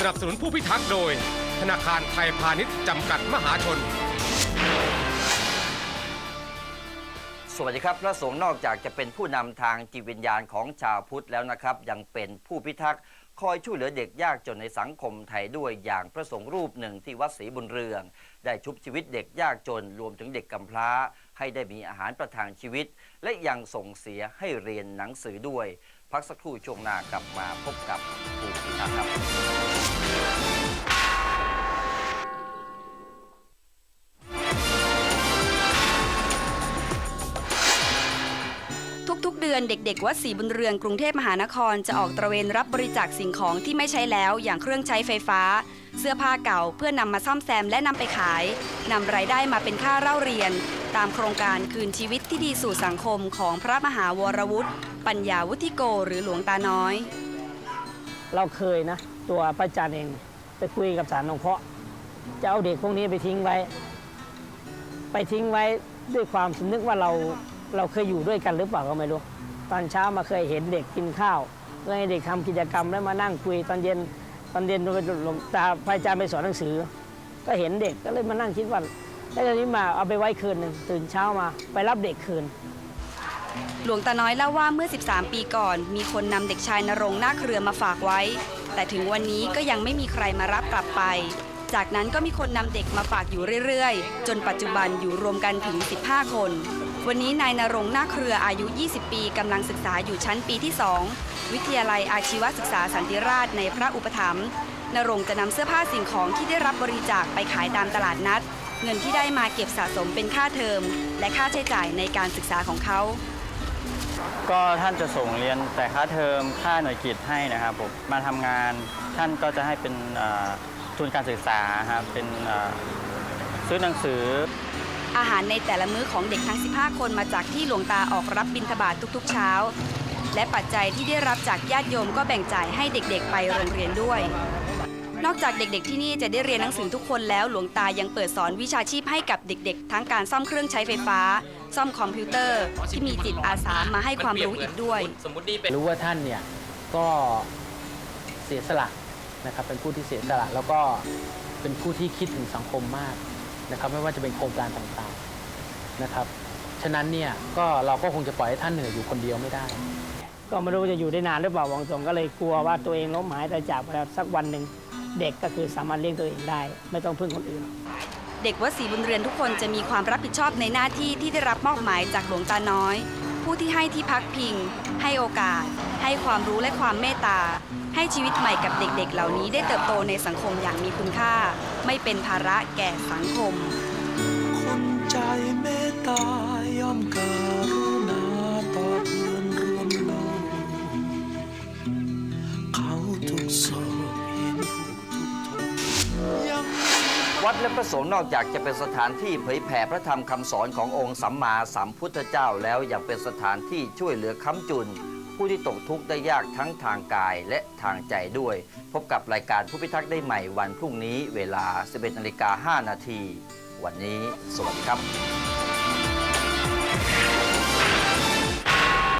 สนับสนุนผู้พิทักษ์โดย ธนาคารไทยพาณิชย์จำกัดมหาชน สวัสดีครับ พระสงฆ์นอกจากจะเป็นผู้นำทางจิตวิญญาณของชาวพุทธแล้วนะครับ ยังเป็นผู้พิทักษ์คอยช่วยเหลือเด็กยากจนในสังคมไทยด้วยอย่างพระสงฆ์รูปหนึ่งที่วัดศรีบุญเรือง ได้ชุบชีวิตเด็กยากจนรวมถึงเด็กกำพร้า ให้ได้มีอาหารประทังชีวิต และยังส่งเสียให้เรียนหนังสือด้วย พักสักครู่ช่วงหน้ากลับมาพบกับผู้พิทักษ์ครับทุกๆ เดือนเด็ก ๆ วัดศรีบุญเรืองกรุงเทพมหานครจะออกตระเวนรับบริจาคสิ่งของที่ไม่ใช้แล้วอย่างเครื่องใช้ไฟฟ้า เสื้อผ้าเก่าเพื่อนำมาซ่อมแซมและนำไปขายนำรายได้มาเป็นค่าเล่าเรียน ตามโครงการคืนชีวิตที่ดีสู่สังคมของพระมหาวรวุฒิปัญญาวุฒิโกหรือหลวงตาน้อย เราเคยนะ ตัวพระอาจารย์เองไปคุยกับสารหลวงพ่อจะเอาเด็กพวกนี้ไปทิ้งไว้ ไปทิ้งไว้ด้วยความสำนึกว่าเราเราเคยอยู่ด้วยกันหรือเปล่าก็ไม่รู้ ตอนเช้ามาเคยเห็นเด็กกินข้าวเคยเด็กทำกิจกรรมแล้วมานั่งคุยตอนเย็น ตอนเรียนไปหลวงตาพระอาจารย์ไปสอนหนังสือ ก็เห็นเด็กก็เลยมานั่งคิดว่าแล้วตอนนี้มาเอาไปไว้คืนหนึ่งตื่นเช้ามาไปรับเด็กคืน หลวงตาน้อยเล่าว่าเมื่อ 13 ปีก่อน มีคนนำเด็กชายนรงหน้าคเครือมาฝากไว้ แต่ถึงวันนี้ก็ยังไม่มีใครมารับกลับไป จากนั้นก็มีคนนำเด็กมาฝากอยู่เรื่อยๆ จนปัจจุบันอยู่รวมกันถึง 15 คน วันนี้นายนรงนาเครืออายุ 20 ปีกำลังศึกษาอยู่ชั้นปีที่ 2 วิทยาลัยอาชีวศึกษาสันติราษฎร์ในพระอุปถัมภ์นรงจะนำเสื้อผ้าสิ่งของที่ได้รับบริจาคไปขายตามตลาดนัด เงินที่ได้มาเก็บสะสมเป็นค่าเทอม และค่าใช้จ่ายในการศึกษาของเขา ก็ท่านจะส่งเรียนแต่ค่าเทอมค่าหน่วยกิจให้นะครับผมมาทำงานท่านก็จะให้เป็นเอ่อ ทุนการศึกษาครับเป็นซื้อหนังสือ อาหารในแต่ละมื้อของเด็กทั้ง 15 คนมาจากที่หลวงตาออกรับบิณฑบาตทุกๆ เช้า และปัจจัยที่ได้รับจากญาติโยมก็แบ่งจ่ายให้เด็กๆ ไปโรงเรียนด้วย นอกจากเด็กๆ ที่นี่จะได้เรียนหนังสือทุกคนแล้วหลวงตายังเปิดสอนวิชาชีพให้กับเด็กๆ ทั้งการซ่อมเครื่องใช้ไฟฟ้า ซ่อมคอมพิวเตอร์ ที่มีจิตอาสามาให้ความรู้อีกด้วย รู้ว่าท่านเนี่ยก็เสียสละ นะครับเป็นผู้ที่เสียสละแล้วก็เป็นผู้ที่คิดถึงสังคมมากนะครับไม่ว่าจะเป็นโครงการต่างๆนะครับฉะนั้นเนี่ยก็เราก็คงจะปล่อยให้ท่านเหนื่อยอยู่คนเดียวไม่ได้ ก็ไม่รู้จะอยู่ได้นานหรือเปล่าหวังสงก็เลยกลัวว่าตัวเองล้มหายตายจากไปแล้วสักวันหนึ่งเด็กก็คือสามารถเลี้ยงตัวเองได้ ไม่ต้องพึ่งคนอื่น เด็กวัดศรีบุญเรือนทุกคนจะมีความรับผิดชอบในหน้าที่ที่ได้รับมอบหมายจากหลวงตาน้อย ผู้ที่ให้ที่พักพิง ให้โอกาส ให้ความรู้และความเมตตา ให้ชีวิตใหม่กับเด็กๆเหล่านี้ได้เติบโตในสังคมอย่างมีคุณค่า ไม่เป็นภาระแก่สังคม คนใจเมตตาย่อมกา วัดและพระสงฆ์นอกจากจะเป็นสถานที่เผยแผ่พระธรรมคำสอนขององค์สัมมาสัมพุทธเจ้าแล้วยังเป็นสถานที่ช่วยเหลือค้ำจุน ผู้ที่ตกทุกข์ได้ยากทั้งทางกายและทางใจด้วย พบกับรายการผู้พิทักษ์ได้ใหม่วันพรุ่งนี้เวลา 11นาฬิกา5นาที วันนี้สวัสดีครับ